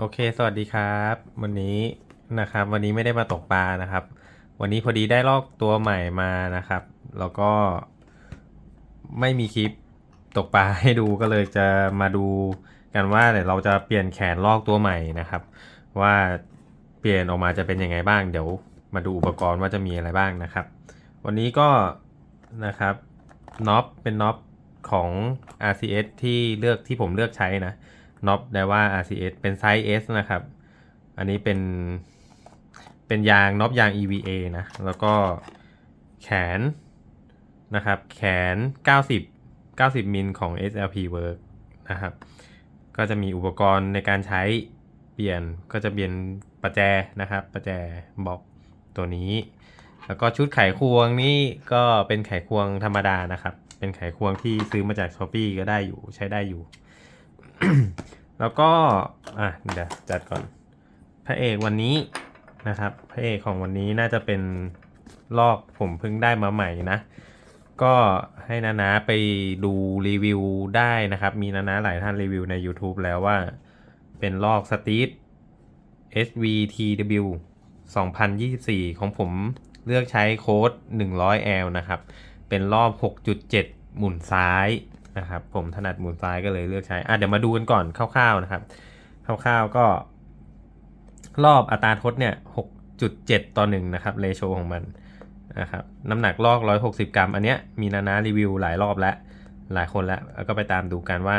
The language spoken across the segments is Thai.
โอเค สวัสดีครับ วันนี้นะครับ วันนี้ไม่ได้มาตกปลานะครับ วันนี้พอดีได้ลอกตัวใหม่มานะครับ แล้วก็ไม่มีคลิปตกปลาให้ดูก็เลยจะมาดูกันว่าเดี๋ยวเราจะเปลี่ยนแขนลอกตัวใหม่นะครับ ว่าเปลี่ยนออกมาจะเป็นยังไงบ้าง เดี๋ยวมาดูอุปกรณ์ว่าจะมีอะไรบ้างนะครับ วันนี้ก็นะครับน็อปเป็นน็อปของ RCS ที่เลือกที่ผมเลือกใช้นะ น็อปไดว่า RCS เป็นไซส์ S นะครับ อันนี้เป็น เป็นยางน็อปยาง EVA นะ แล้วก็แขนนะครับ แขน 90 90 มิลของ SLP Work นะครับ ก็จะมีอุปกรณ์ในการใช้เปลี่ยนก็จะเปลี่ยนประแจนะครับ ประแจบล็อกตัวนี้ แล้วก็ชุดไขควงนี่ก็เป็นไขควงธรรมดานะครับ เป็นไขควงที่ซื้อมาจาก s h อ p e e ก็ได้อยู่ใช้ได้อยู่ แล้วก็ อะเดี๋ยวจัดก่อน พระเอกวันนี้นะครับ พระเอกของวันนี้น่าจะเป็นลอกผมเพิ่งได้มาใหม่นะ ก็ให้นานาไปดูรีวิวได้นะครับ มีนานาหลายท่านรีวิวใน YouTube แล้วว่าเป็นลอกสตีท SVTW 2024 ของผมเลือกใช้โค้ด 100L นะครับ เป็นรอบ 6.7 หมุนซ้าย นะครับผมถนัดหมุนซ้ายก็เลยเลือกใช้อะเดี๋ยวมาดูกันก่อนคร่าวๆนะครับคร่าวๆก็ รอบอัตราทดเนี่ย6.7ต่อ1นะครับเรโชของมันนะครับน้ำหนักลอก160กรัม อันเนี้ยมีนานารีวิวหลายรอบแล้ว หลายคนแล้วแล้วก็ไปตามดูกันว่า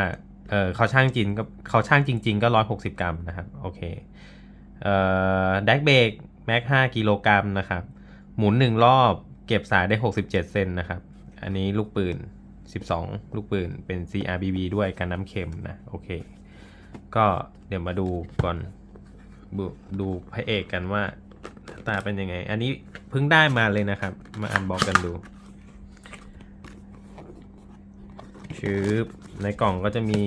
เออเขาช่างจริงก็เขาช่างจริง ๆ ก็160กรัมนะครับโอเคเอ่อแดกเบรกแม็ก5กิโลกรัมนะครับหมุน1รอบเก็บสายได้67เซนนะครับ อันนี้ลูกปืน 12 ลูกปืน เป็น CRBB ด้วยกันน้ำเค็มนะ โอเค ก็เดี๋ยวมาดูก่อนดูดูพระเอกกันว่าหน้าตาเป็นยังไง อันนี้เพิ่งได้มาเลยนะครับ มาอันบอกกันดูชืบในกล่องก็จะมี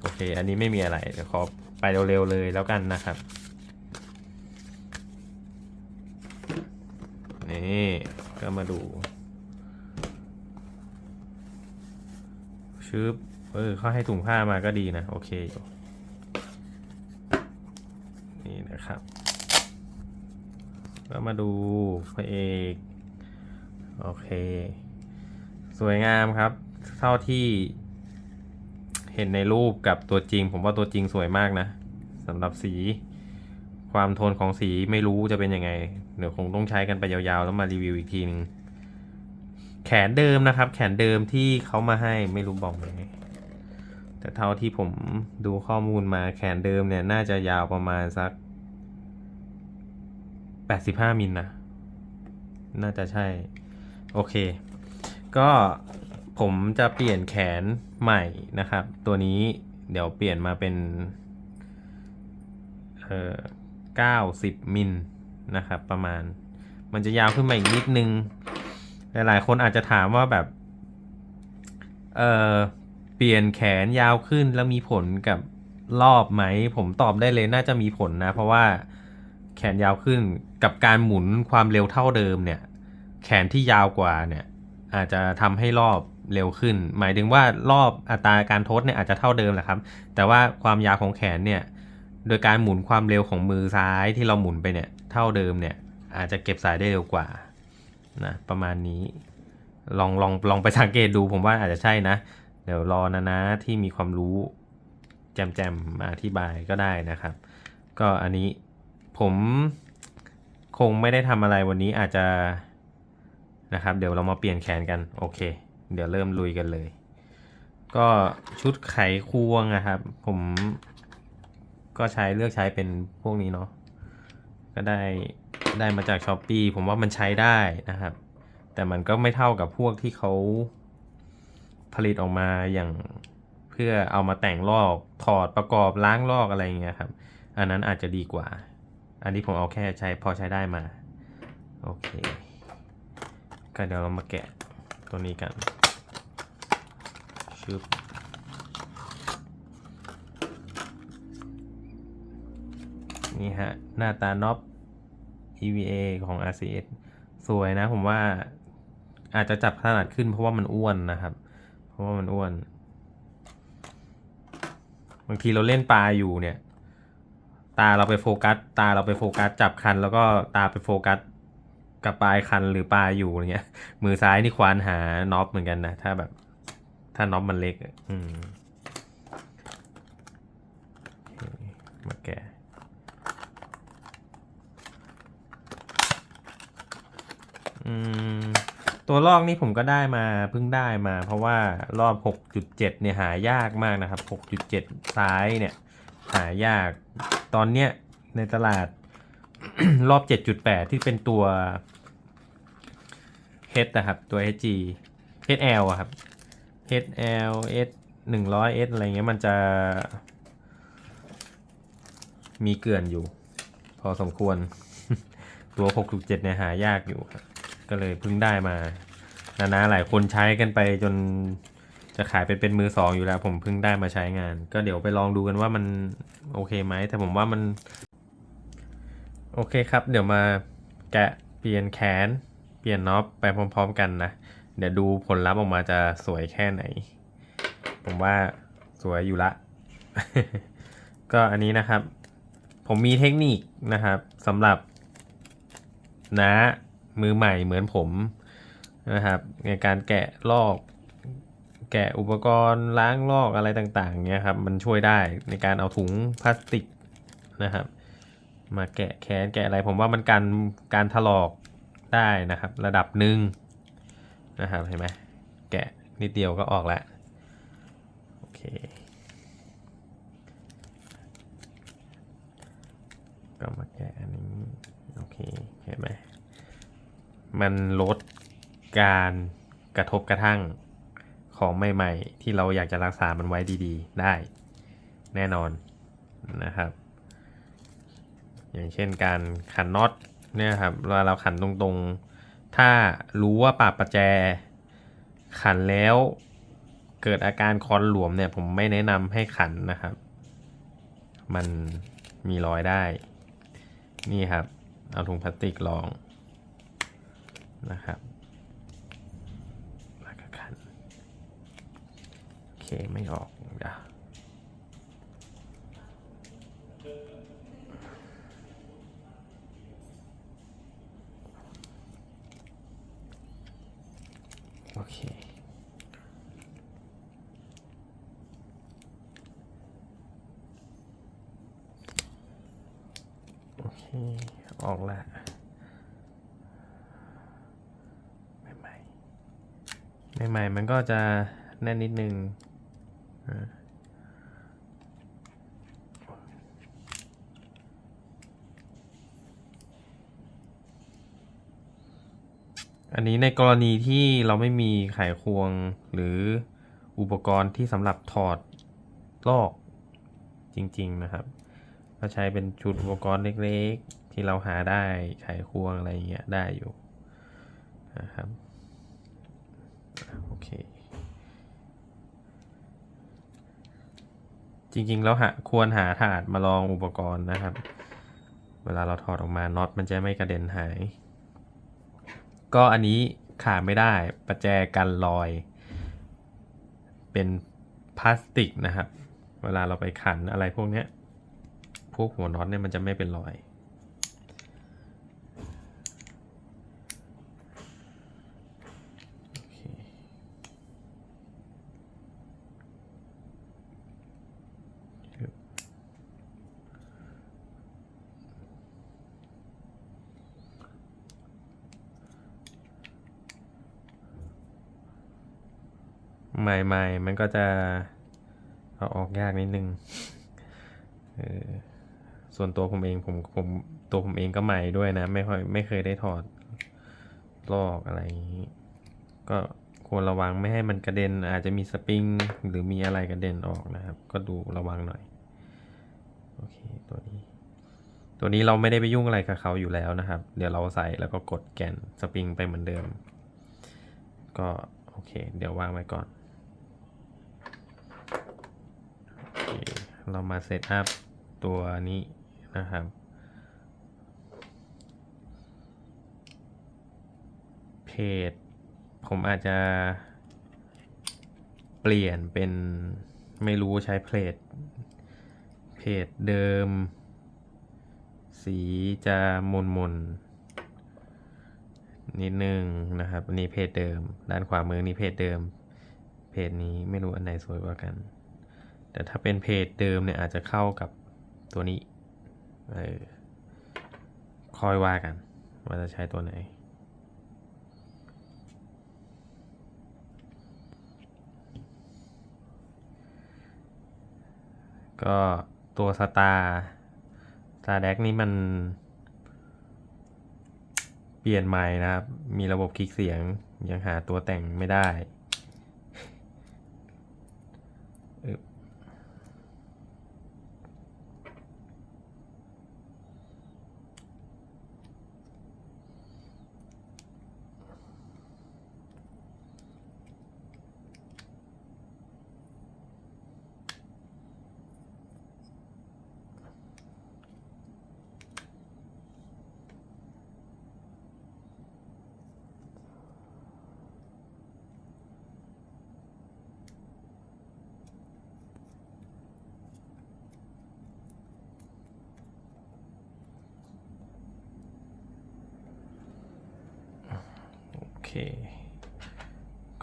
โอเค อันนี้ไม่มีอะไร เดี๋ยวขอไปเร็วๆเลยแล้วกันนะครับนี่ก็มาดู ชืบเออเขาให้ถุงผ้ามาก็ดีนะ โอเคอยู่นี่นะครับ ก็มาดูพระเอก โอเค สวยงามครับ เท่าที่เห็นในรูปกับตัวจริง ผมว่าตัวจริงสวยมากนะสำหรับสี ความโทนของสีไม่รู้จะเป็นยังไง เดี๋ยวคงต้องใช้กันไปยาวๆ แล้วมารีวิวอีกทีนึง แขนเดิมนะครับ แขนเดิมที่เขามาให้ไม่รู้บอกไหมแต่เท่าที่ผมดูข้อมูลมาแขนเดิมเนี่ย น่าจะยาวประมาณสัก 85 มิลนะน่าจะใช่ โอเค ก็ผมจะเปลี่ยนแขนใหม่นะครับ ตัวนี้เดี๋ยวเปลี่ยนมาเป็นเอ่อ90 มิลนะครับ ประมาณ มันจะยาวขึ้นมาอีกนิดนึง หลายๆ คนอาจจะถามว่าแบบ เอ่อเปลี่ยนแขนยาวขึ้นแล้วมีผลกับรอบไหม ผมตอบได้เลยน่าจะมีผลนะ เพราะว่าแขนยาวขึ้นกับการหมุนความเร็วเท่าเดิมเนี่ย แขนที่ยาวกว่าเนี่ย อาจจะทำให้รอบเร็วขึ้น หมายถึงว่ารอบอัตราการทดเนี่ยอาจจะเท่าเดิมแหละครับ แต่ว่าความยาวของแขนเนี่ย โดยการหมุนความเร็วของมือซ้ายที่เราหมุนไปเนี่ย เท่าเดิมเนี่ย อาจจะเก็บสายได้เร็วกว่า นะประมาณนี้ ลองลองลองไปสังเกตดูผมว่าอาจจะใช่นะ เดี๋ยวรอนะนะที่มีความรู้แจมแจมมาอธิบายก็ได้นะครับ ก็อันนี้ผมคงไม่ได้ทำอะไรวันนี้อาจจะนะครับ เดี๋ยวเรามาเปลี่ยนแขนกันโอเค เดี๋ยวเริ่มลุยกันเลย ก็ชุดไขควงนะครับ ผมก็ใช้เลือกใช้เป็นพวกนี้เนาะก็ได้ ได้มาจากช้อปปีผมว่ามันใช้ได้นะครับ แต่มันก็ไม่เท่ากับพวกที่เขาผลิตออกมาอย่างเพื่อเอามาแต่งลอกถอดประกอบล้างลอกอะไรอย่างเงี้ยครับ อันนั้นอาจจะดีกว่า อันนี้ผมเอาแค่ใช้พอใช้ได้มา โอเค ก็เดี๋ยวเรามาแกะตัวนี้กันชึบนี่ฮะ หน้าตาน็อ EVA ของ RCS สวยนะผมว่าอาจจะจับถนัดขึ้นเพราะว่ามันอ้วนนะครับ เพราะว่ามันอ้วน บางทีเราเล่นปลาอยู่เนี่ย ตาเราไปโฟกัส ตาเราไปโฟกัสจับคัน แล้วก็ตาไปโฟกัสกับปลายคันหรือปลาอยู่อย่างเงี้ย มือซ้ายนี่ควานหาน็อปเหมือนกันนะ ถ้าแบบ ถ้าน็อปมันเล็ก อืมมาแกะ อืมตัวลอกนี่ผมก็ได้มาเพิ่งได้มา เพราะว่ารอบ 6.7 เนี่ยหายากมากนะครับ 6.7 ซ้ายเนี่ย หายากตอนเนี้ยในตลาด รอบ 7.8 ที่เป็นตัว H นะครับตัว HG HL อะครับ HL S 100 S อะไรเงี้ยมันจะ มีเกลื่อนอยู่ พอสมควรตัว 6.7 เนี่ยหายากอยู่ครับ ก็เลยเพิ่งได้มานานาหลายคนใช้กันไปจนจะขายไปเป็นมือสองอยู่แล้ว ผมเพิ่งได้มาใช้งาน ก็เดี๋ยวไปลองดูกันว่ามันโอเคไหมแต่ผมว่ามัน โอเคครับ เดี๋ยวมาแกะเปลี่ยนแขน เปลี่ยนน็อปไปพร้อม ๆ กันนะ เดี๋ยวดูผลลัพธ์ออกมาจะสวยแค่ไหน ผมว่าสวยอยู่ละ ก็อันนี้นะครับ ผมมีเทคนิคนะครับสำหรับนะ มือใหม่เหมือนผมนะครับในการแกะลอก แกะอุปกรณ์ล้างลอกอะไรต่างๆเนี้ยครับมันช่วยได้ในการเอาถุงพลาสติกนะครับ มาแกะแขนแกะอะไรผมว่ามันการการถลอกได้นะครับ ระดับหนึ่งนะครับเห็นไหมแกะนิดเดียวก็ออกแล้วโอเคก็มาแกะอันนี้โอเคเห็นไหม มันลดการกระทบกระทั่งของใหม่ ๆ ที่เราอยากจะรักษามันไว้ดีๆ ได้แน่นอนนะครับ อย่างเช่นการขันน็อตเนี่ยครับเวลาเราขันตรงๆ ถ้ารู้ว่าปรับประแจ ขันแล้วเกิดอาการคอนหลวมเนี่ยผมไม่แนะนำให้ขันนะครับ มันมีรอยได้ นี่ครับ เอาถุงพลาสติกรอง นะครับแล้วก็ขันโอเคไม่ออกเดี๋ยวโอเคโอเค ออกและใหม่ๆ ใหม่ๆมันก็จะแน่นนิดนึงอันนี้ในกรณีที่เราไม่มีไขควงหรืออุปกรณ์ที่สำหรับถอดลอกจริง ๆ นะครับ ก็ใช้เป็นชุดอุปกรณ์เล็ก ๆ ที่เราหาได้ไขควงอะไรอย่างเงี้ยได้อยู่นะครับอะโอเค จริงๆ แล้วหาควรหาถาดมาลองอุปกรณ์นะครับ เวลาเราถอดออกมาน็อตมันจะไม่กระเด็นหาย ก็อันนี้ขาดไม่ได้ประแจกันรอย เป็นพลาสติกนะครับ เวลาเราไปขันอะไรพวกเนี้ย พวกหัวน็อตเนี่ยมันจะไม่เป็นรอย โอเค ครับ ใหม่ๆ มันก็จะเอาออกยากนิดนึงส่วนตัวผมเองผมผมตัวผมเองก็ใหม่ด้วยนะ ไม่ค่อยไม่เคยได้ถอดลอกอะไรก็ควรระวังไม่ให้มันกระเด็น อาจจะมีสปริงหรือมีอะไรกระเด็นออกนะครับ ก็ดูระวังหน่อยโอเคตัวนี้ ตัวนี้เราไม่ได้ไปยุ่งอะไรกับเขาอยู่แล้วนะครับ เดี๋ยวเราใส่แล้วก็กดแกนสปริงไปเหมือนเดิม ก็โอเค เดี๋ยววางไว้ก่อน โอ เรามาเซตอัพตัวนี้นะครับ เพจ ผมอาจจะ เปลี่ยนเป็นไม่รู้ใช้เพจเพจเดิม สีจะมนมนนิดนึงนะครับอันนี้เพจเดิม ด้านขวามือนี่เพจเดิม เพจนี้ไม่รู้อันไหนสวยกว่ากัน แต่ถ้าเป็นเพจเดิมเนี่ยอาจจะเข้ากับตัวนี้เออคอยว่ากัน ว่าจะใช้ตัวไหน ก็ตัวสตาร์สตาร์แดกนี่มัน เปลี่ยนใหม่นะครับ มีระบบคลิกเสียงยังหาตัวแต่งไม่ได้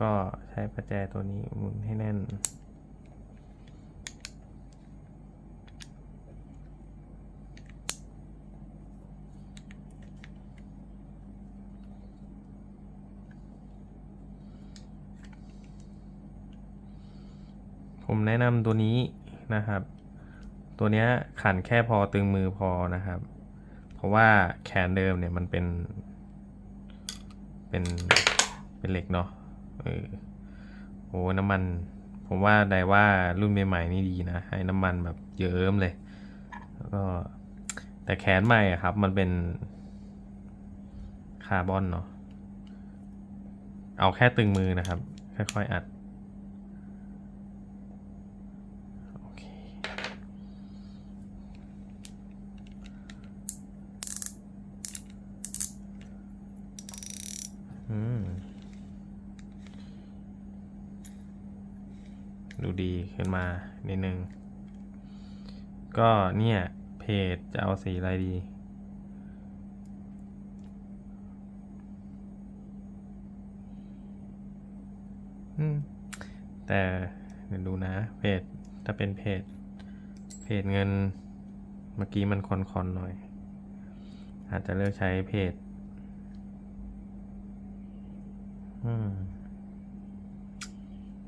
ก็ใช้ประแจตัวนี้หมุนให้แน่น ผมแนะนำตัวนี้นะครับ ตัวนี้ขันแค่พอตึงมือพอนะครับ เพราะว่าแขนเดิมเนี่ยมันเป็นเป็น เป็นเหล็กเนาะเออโหน้ำมัน ผมว่าได้ว่ารุ่นใหม่ๆนี่ดีนะให้น้ำมันแบบเยิ้มเลย แล้วก็แต่แขนใหม่อะครับ มันเป็นคาร์บอนเนาะเอาแค่ตึงมือนะครับ ค่อยๆอัดอเคอืม ดูดีขึ้นมานิดนึง ก็เนี่ย เพจจะเอาสีอะไรดี แต่เดี๋ยวดูนะ เพจถ้าเป็นเพจ เพจเงินเมื่อกี้มันคอนๆหน่อย อาจจะเลือกใช้เพจ อืม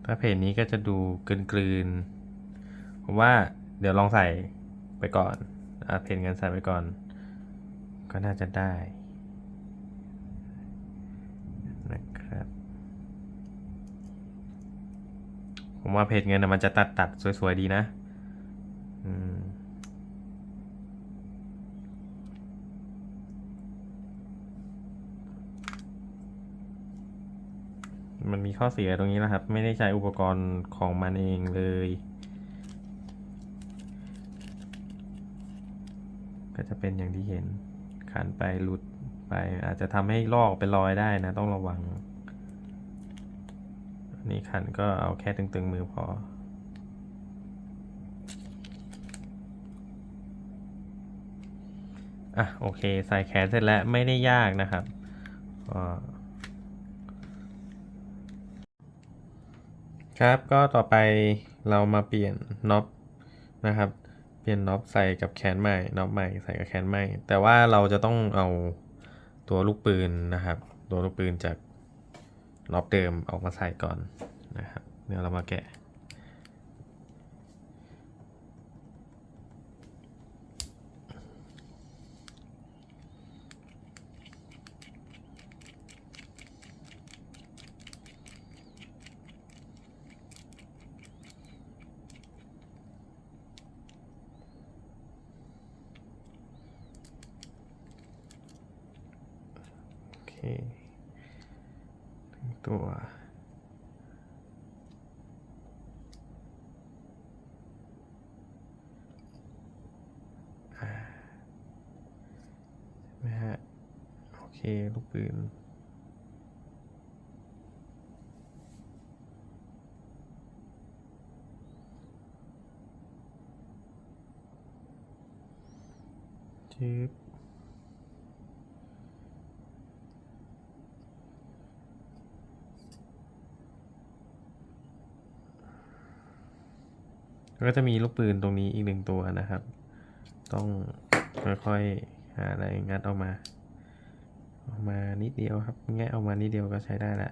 ถ้าเพจนี้ก็จะดูกลืนๆผมว่าเดี๋ยวลองใส่ไปก่อนอาเพจเงินใส่ไปก่อน ก็น่าจะได้นะครับผมว่าเพจเงินมันจะตัดตัดๆสวยๆดีนะ อืม มันมีข้อเสียตรงนี้นะครับ ไม่ได้ใช้อุปกรณ์ของมันเองเลย ก็จะเป็นอย่างที่เห็นขันไปหลุดไป อาจจะทำให้ลอกเป็นรอยได้นะ ต้องระวังนนี้ขันก็เอาแค่ตึงๆมือพออะโอเคใส่แขนเสร็จแล้วไม่ได้ยากนะครับก็ ครับก็ต่อไปเรามาเปลี่ยนน็อปนะครับ เปลี่ยนน็อปใส่กับแขนใหม่น็อปใหม่ใส่กับแขนใหม่ แต่ว่าเราจะต้องเอาตัวลูกปืนนะครับ ตัวลูกปืนจากน็อปเดิมออกมาใส่ก่อนนะครับเดี๋ยวเรามาแกะ เคทั้งตัวอ่าใช่ไหมฮะ โอเค ลูกปืนจึ๊บ ก็จะมีลูกปืนตรงนี้อีกหนึ่งตัวนะครับ ต้องค่อยๆหาอะไรงัดออกมาออกมานิดเดียวครับแงะออกมานิดเดียวก็ใช้ได้ละ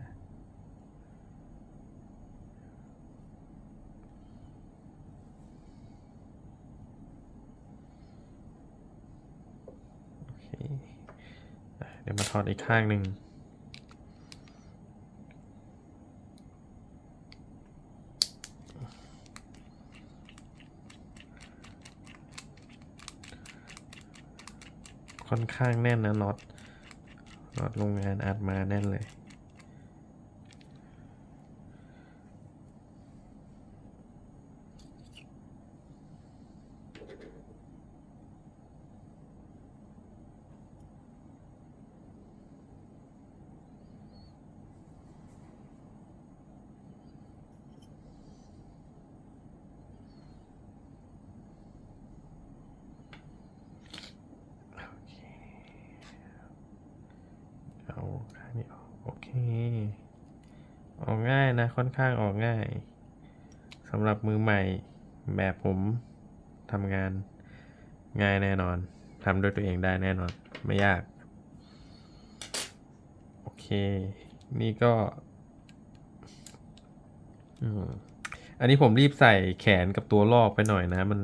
โอเคอะเดี๋ยวมาถอดอีกข้างหนึ่ง ค่อนข้างแน่นนะน็อตน็อตโรงงานอัดมาแน่นเลย เอาข้างนี้ออกโอเค ออกง่ายนะค่อนข้างออกง่ายสำหรับมือใหม่แบบผมทำงานง่ายแน่นอนทำด้วยตัวเองได้แน่นอน ไม่ยาก โอเค นี่ก็อันนี้ผมรีบใส่แขนกับตัวลอกไปหน่อยนะ มัน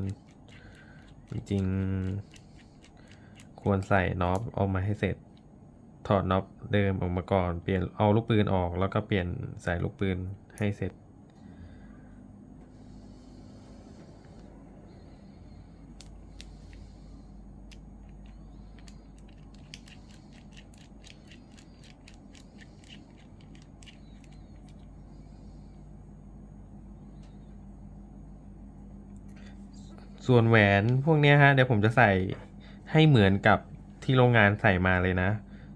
จริงๆ ควรใส่น็อปเอามาให้เสร็จ ถอดน็อปเดิมออกมาก่อน เปลี่ยนเอาลูกปืนออก แล้วก็เปลี่ยนใส่ลูกปืนให้เสร็จ ส่วนแหวนพวกนี้ฮะ เดี๋ยวผมจะใส่ให้เหมือนกับที่โรงงานใส่มาเลยนะ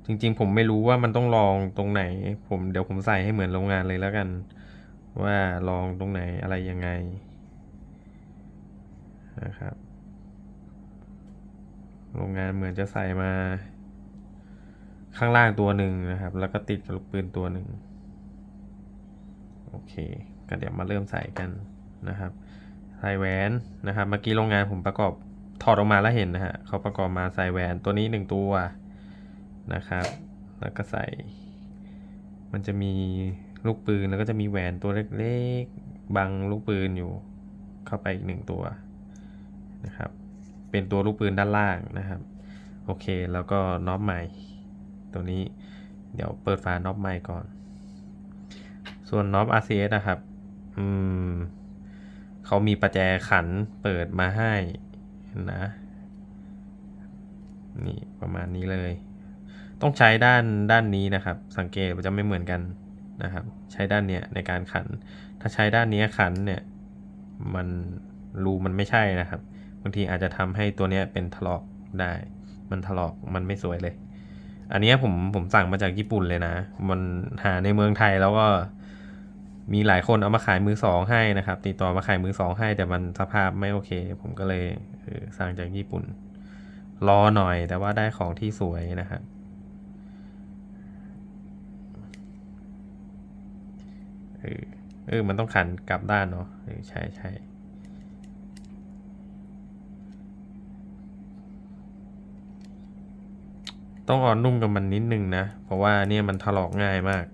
จริงๆ ผมไม่รู้ว่ามันต้องลองตรงไหน ผมเดี๋ยวผมใส่ให้เหมือนโรงงานเลยแล้วกัน ว่าลองตรงไหนอะไรยังไงนะครับ โรงงานเหมือนจะใส่มา ข้างล่างตัวหนึ่งนะครับ แล้วก็ติดกับลูกปืนตัวหนึ่งโอเคก็เดี๋ยวมาเริ่มใส่กันนะครับใส่แหวนนะครับ เมื่อกี้โรงงานผมประกอบถอดออกมาแล้วเห็นนะฮะเขาประกอบมาใส่แหวนตัวนี้หนึ่งตัว นะครับ แล้วก็ใส่ มันจะมีลูกปืนแล้วก็จะมีแหวนตัวเล็กๆบังลูกปืนอยู่เข้าไปอีกหนึ่งตัวนะครับ เป็นตัวลูกปืนด้านล่างนะครับ โอเคแล้วก็น็อปใหม่ตัวนี้เดี๋ยวเปิดฝาน็อปใหม่ก่อน ส่วนน็อป RCS นะครับ อืมเขามีประแจขันเปิดมาให้นะ นี่ประมาณนี้เลย ต้องใช้ด้านด้านนี้นะครับ สังเกตมันจะไม่เหมือนกันนะครับ ใช้ด้านเนี้ยในการขัน ถ้าใช้ด้านนี้ขันเนี่ยมันรูมันไม่ใช่นะครับบางทีอาจจะทำให้ตัวเนี้ยเป็นถลอกได้ มันถลอกมันไม่สวยเลย อันเนี้ยผมผมสั่งมาจากญี่ปุ่นเลยนะ มันหาในเมืองไทยแล้วก็มีหลายคนเอามาขายมือสองให้นะครับ ติดต่อมาขายมือสองให้ แต่มันสภาพไม่โอเค ผมก็เลยสั่งจากญี่ปุ่น รอหน่อยแต่ว่าได้ของที่สวยนะครับ เออเออ มันต้องขันกลับด้านเนาะเออใช่ใช่ต้องอ่อนนุ่มกับมันนิดนึงนะ เพราะว่าเนี่ยมันถลอกง่ายมาก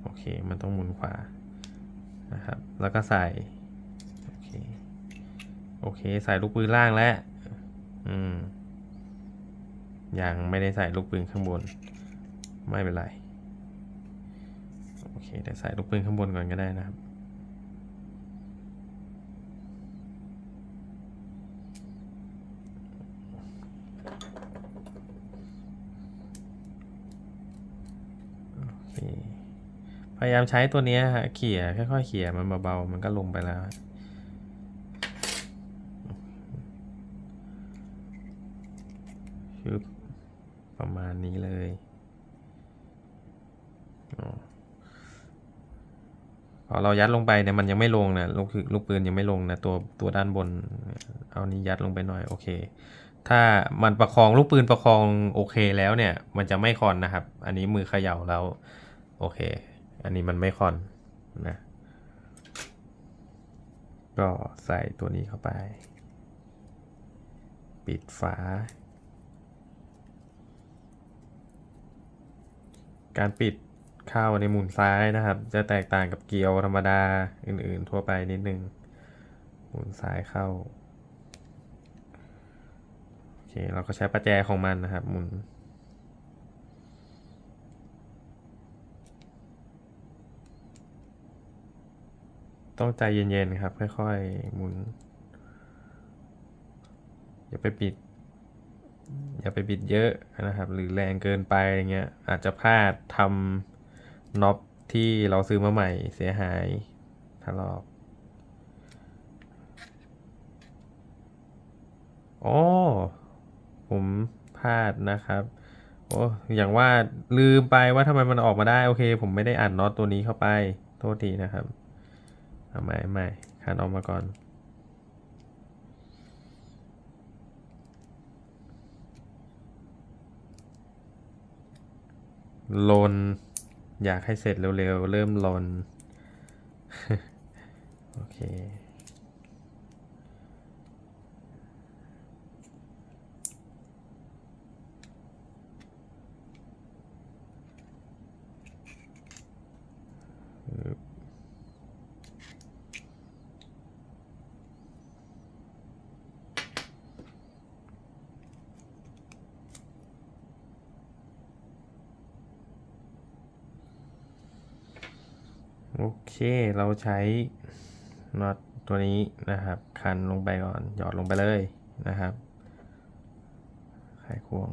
โอเค มันต้องหมุนขวา นะครับ แล้วก็ใส่ โอเค โอเค ใส่ลูกปืนล่างแล้ว อืม ยังไม่ได้ใส่ลูกปืนข้างบน ไม่เป็นไร โอเคเดี๋ยวใส่ลูกปืนข้างบนก่อนก็ได้นะครับพยายามใช้ตัวนี้ฮะเขี่ยค่อยๆเขี่ยมันเบาๆมันก็ลงไปแล้วประมาณนี้เลย พอเรายัดลงไปเนี่ยมันยังไม่ลงนะลูกคือลูกปืนยังไม่ลงนะตัวตัวด้านบน เอานี้ยัดลงไปหน่อยโอเค ถ้ามันประคองลูกปืนประคองโอเคแล้วเนี่ย มันจะไม่คอนนะครับ อันนี้มือเขย่าแล้วโอเค อันนี้มันไม่คอนนะ ก็ใส่ตัวนี้เข้าไป ปิดฝา การปิด ข้าในมุนซ้ายนะครับ จะแตกต่างกับเกียวธรรมดาอื่นๆทั่วไปนิดนึงมุนซ้ายเข้าโอเคเราก็ใช้ประแจของมันนะครับหมุนต้องใจเย็นๆครับ ค่อยๆหมุน อย่าไปปิด อย่าไปบิดเยอะนะครับ หรือแรงเกินไปอย่างเงี้ยอาจจะพลาดทำ น็อปที่เราซื้อมาใหม่เสียหายถลอกโอ้ผมพลาดนะครับโอ้อย่างว่าลืมไปว่าทำไมมันออกมาได้ โอเค ผมไม่ได้อัดน็อตตัวนี้เข้าไป โทษทีนะครับเอาใหม่ใหม่คันออกมาก่อนลน อยากให้เสร็จเร็วๆ เริ่มลน โอเค เค เราใช้น็อตตัวนี้นะครับ คันลงไปก่อน หยอดลงไปเลยนะครับไขควง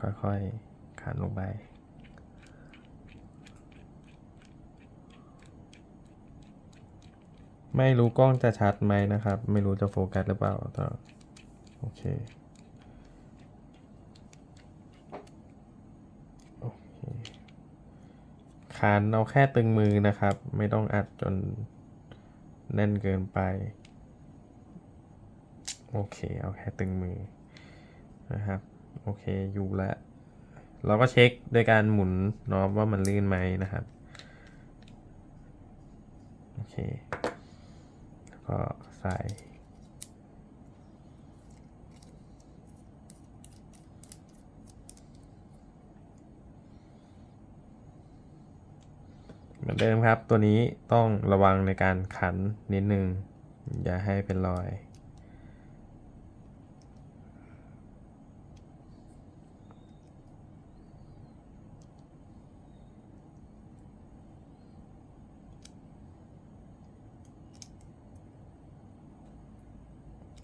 ค่อยๆ คันลงไป ไม่รู้กล้องจะชัดไหมนะครับ ไม่รู้จะโฟกัสหรือเปล่าแต่โอเค โอเค คานเอาแค่ตึงมือนะครับ ไม่ต้องอัดจนแน่นเกินไป โอเค เอาแค่ตึงมือนะครับ โอเคอยู่แล้วเราก็เช็คโดยการหมุนน็อบว่ามันลื่นไหมนะครับ โอเค แล้วก็ใส่ เหมือนเดิมครับ ตัวนี้ต้องระวังในการขันนิดนึง อย่าให้เป็นรอย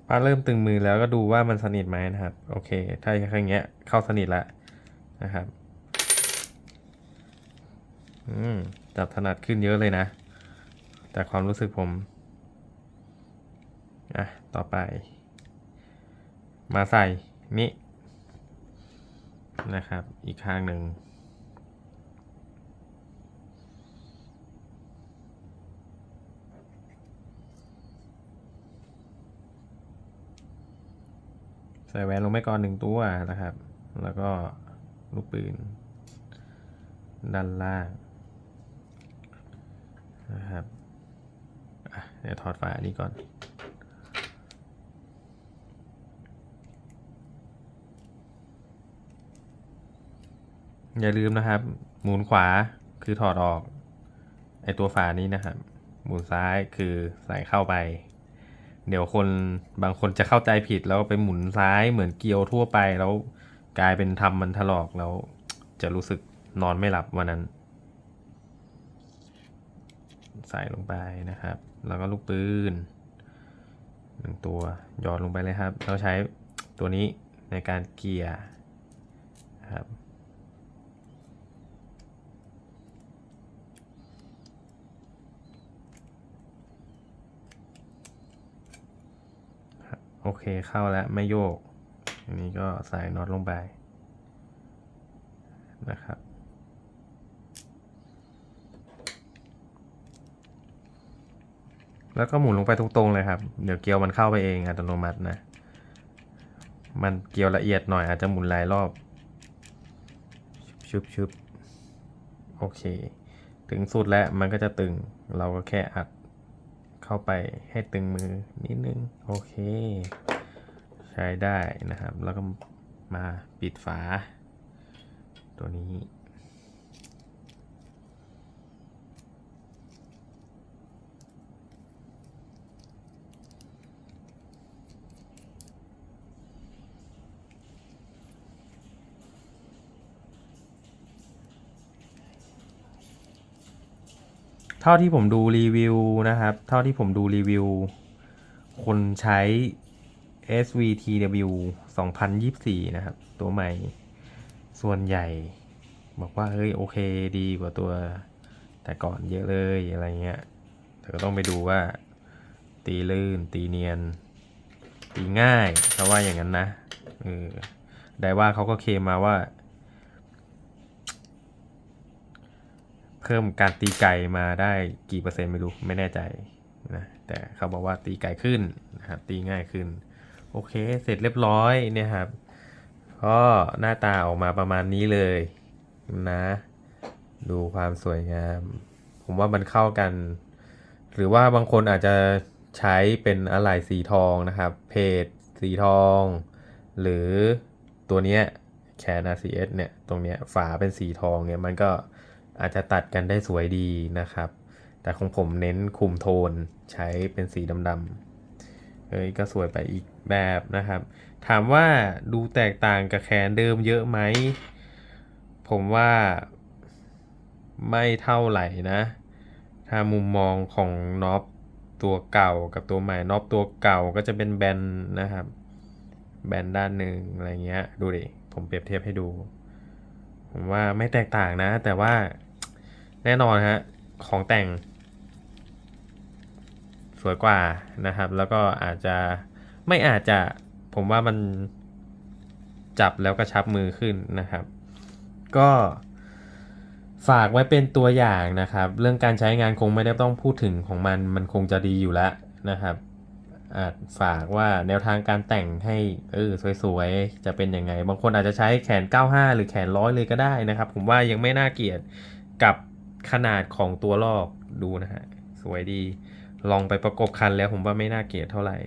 ป้าเริ่มตึงมือแล้วก็ดูว่ามันสนิทไหมนะครับ โอเค ถ้าอย่างเงี้ยเข้าสนิทแล้วนะครับ อืม จับถนัดขึ้นเยอะเลยนะ แต่ความรู้สึกผม อะ ต่อไป มาใส่นี่นะครับ อีกข้างหนึ่งใส่แหวนลงไปก่อนหนึ่งตัวนะครับ แล้วก็ลูกปืน ด้านล่าง นะครับเดี๋ยวถอดฝาอันนี้ก่อนอย่าลืมนะครับ หมุนขวาคือถอดออก ไอตัวฝานี้นะครับ หมุนซ้ายคือใส่เข้าไป เดี๋ยวคนบางคนจะเข้าใจผิดแล้วไปหมุนซ้ายเหมือนเกียวทั่วไปแล้วกลายเป็นทำมันถลอกแล้วจะรู้สึกนอนไม่หลับวันนั้น ใส่ลงไปนะครับ แล้วก็ลูกปืนหนึ่งตัวหยอดลงไปเลยครับ เราใช้ตัวนี้ในการเกียร์ครับโอเคเข้าแล้วไม่โยก อันนี้ก็ใส่น็อตลงไปนะครับ แล้วก็หมุนลงไปตรงๆเลยครับ เดี๋ยวเกลียวมันเข้าไปเองอัตโนมัตินะ มันเกลียวละเอียดหน่อยอาจจะหมุนหลายรอบ ชุบชุบโอเค ถึงสุดแล้วมันก็จะตึง เราก็แค่อัดเข้าไปให้ตึงมือนิดนึง โอเค ใช้ได้นะครับ แล้วก็มาปิดฝา ตัวนี้ เท่าที่ผมดูรีวิวนะครับ เท่าที่ผมดูรีวิว คนใช้ SVTW 2024 นะครับ ตัวใหม่ ส่วนใหญ่ บอกว่า เฮ้ย โอเคดีกว่าตัว แต่ก่อนเยอะเลยอะไรเงี้ยแต่ก็ต้องไปดูว่า ตีลื่น ตีเนียน ตีง่ายเขาว่าอย่างนั้นนะเออได้ว่าเขาก็เคลมมาว่า พิ่มการตีไก่มาได้กี่เปอร์เซ็นต์ไม่รู้ไม่แน่ใจนะแต่เขาบอกว่าตีไก่ขึ้นนะครับตีง่ายขึ้น โอเคเสร็จเรียบร้อยเนี่ยครับก็หน้าตาออกมาประมาณนี้เลยนะ ดูความสวยงาม ผมว่ามันเข้ากัน หรือว่าบางคนอาจจะใช้เป็นอะไหล่สีทองนะครับ เพจสีทอง หรือตัวเนี้ยแคน RCS เนี่ย ตรงเนี้ยฝาเป็นสีทองเนี่ยมันก็ อาจจะตัดกันได้สวยดีนะครับ แต่ของผมเน้นคุมโทนใช้เป็นสีดำๆเฮ้ยก็สวยไปอีกแบบนะครับ ถามว่าดูแตกต่างกับแคนเดิมเยอะไหม ผมว่าไม่เท่าไหร่นะ ถ้ามุมมองของน็อปตัวเก่ากับตัวใหม่น็อปตัวเก่าก็จะเป็นแบนนะครับ แบนด้านหนึ่งอะไรเงี้ย ดูดิ ผมเปรียบเทียบให้ดู ผมว่าไม่แตกต่างนะ แต่ว่าแน่นอนฮะของแต่ง สวยกว่านะครับ แล้วก็อาจจะไม่อาจจะผมว่ามันจับแล้วก็ชับมือขึ้นนะครับ ก็ฝากไว้เป็นตัวอย่างนะครับ เรื่องการใช้งานคงไม่ได้ต้องพูดถึงของมัน มันคงจะดีอยู่แล้วนะครับ อาจฝากว่าแนวทางการแต่งให้เออสวยๆ จะเป็นยังไง บางคนอาจจะใช้แขน 95 หรือแขนร้อยเลยก็ได้นะครับ ผมว่ายังไม่น่าเกลียดกับขนาดของตัวลอกดูนะฮะ สวยดี ลองไปประกบคันแล้วผมว่าไม่น่าเกลียดเท่าไหร่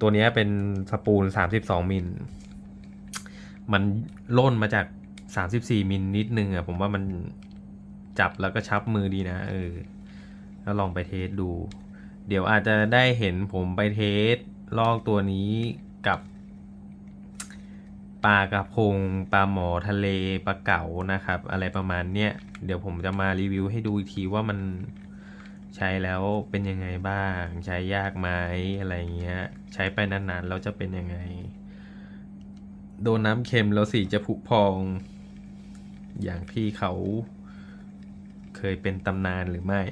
ตัวนี้เป็นสปูล 32 มิล มันล่นมาจาก 34 มิลนิดนึงอะผมว่ามันจับแล้วก็ชับมือดีนะ เออ แล้วลองไปเทสดู เดี๋ยวอาจจะได้เห็นผมไปเทสลอกตัวนี้กับปลากระพงปลาหมอทะเลปลาเก๋านะครับ อะไรประมาณเนี้ยเดี๋ยวผมจะมารีวิวให้ดูอีกทีว่ามันใช้แล้วเป็นยังไงบ้าง ใช้ยากไหมอะไรเงี้ย ใช้ไปนานๆแล้วจะเป็นยังไง โดนน้ำเค็มแล้วสีจะผุพอง อย่างที่เขาเคยเป็นตำนานหรือไม่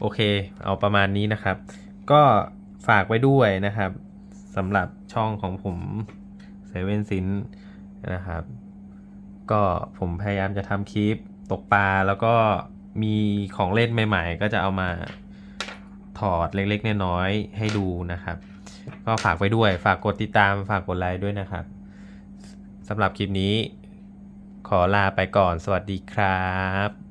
โอเค เอาประมาณนี้นะครับ ก็ฝากไว้ด้วยนะครับสำหรับช่องของผมเซเว่นซินนะครับ ก็ผมพยายามจะทำคลิปตกปลาแล้วก็มีของเล่นใหม่ ๆ ก็จะเอามาถอดเล็กๆน้อยๆให้ดูนะครับ ก็ฝากไว้ด้วย ฝากกดติดตามฝากกดไลค์ด้วยนะครับสำหรับคลิปนี้ ขอลาไปก่อนสวัสดีครับ